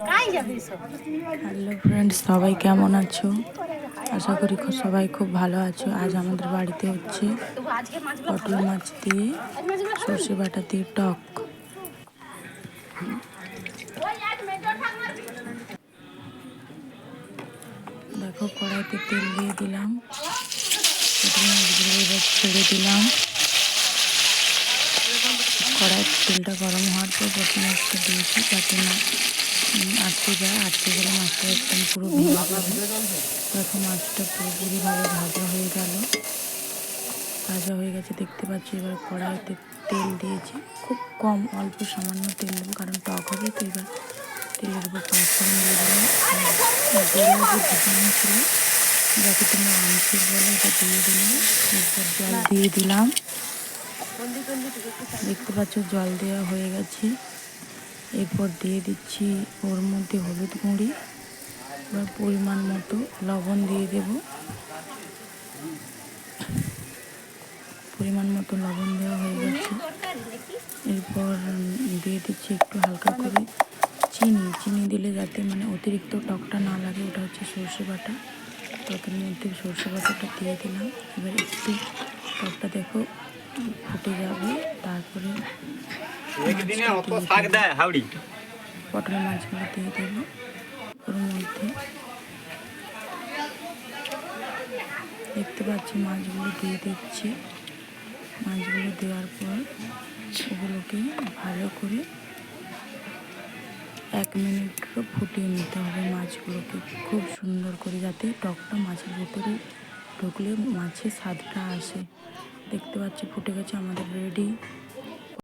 Hello friends সবাই কেমন আছো? আশা করি সবাই খুব ভালো আছো। আজ আমাদের বাড়িতে হচ্ছে পটল মাছ দিয়ে সর্ষে বাটা দিয়ে টক। দেখো কড়াইতে তেল দিয়ে দিলাম। ছেড়ে দিলাম। কড়াইতে তেলটা গরম হওয়ার পর পটল মাছটা দিয়েছি উম, আটকে যায় আটকে গেলে মাছটা একদম পুরো ভেঙে যাবে দেখো মাছটা পুরোপুরিভাবে ভাজা হয়ে গেল। ভাজা হয়ে গেছে, দেখতে পাচ্ছি এবার কড়াইতে তেল দিয়েছি। খুব কম, অল্প সামান্য তেল দেবো, কারণ টক হবে, তো এবার তেলের উপর পাঁচফোড়ন দিয়ে ছিল, যাকে তোমরা আমচুর বলে এটা দিয়ে দিলাম। এরপর জল দিয়ে দিলাম। দেখতে পাচ্ছ জল দেওয়া হয়ে গেছে। এরপর দিয়ে দিচ্ছি ওর মধ্যে হলুদ গুঁড়ি এবার পরিমাণ মতো লবণ দিয়ে দেব। পরিমাণ মতো লবণ দেওয়া হয়ে গেছে। এরপর দিয়ে দিচ্ছি একটু হালকা করে চিনি। চিনি দিলে যাতে মানে অতিরিক্ত টকটা না লাগে, ওটা হচ্ছে সর্ষে বাটা। টকের মধ্যে সর্ষে বাটাটা দিয়ে দিলাম। এবার একটু টকটা দেখো ফুটে যাবে, তারপরে একদিনে অত শাক দেয় হাওড়ি পটলের মাছগুলো দিয়ে দেবো ওর মধ্যে দেখতে পাচ্ছি মাছগুলো দিয়ে দিচ্ছি মাছগুলো দেওয়ার পর এগুলোকে ভালো করে এক মিনিট ফুটিয়ে নিতে হবে মাছগুলোকে খুব সুন্দর করে যাতে টকটা মাছের ভেতরে ঢুকলে মাছের স্বাদটা আসে দেখতে পাচ্ছি ফুটে গেছে আমাদের রেডি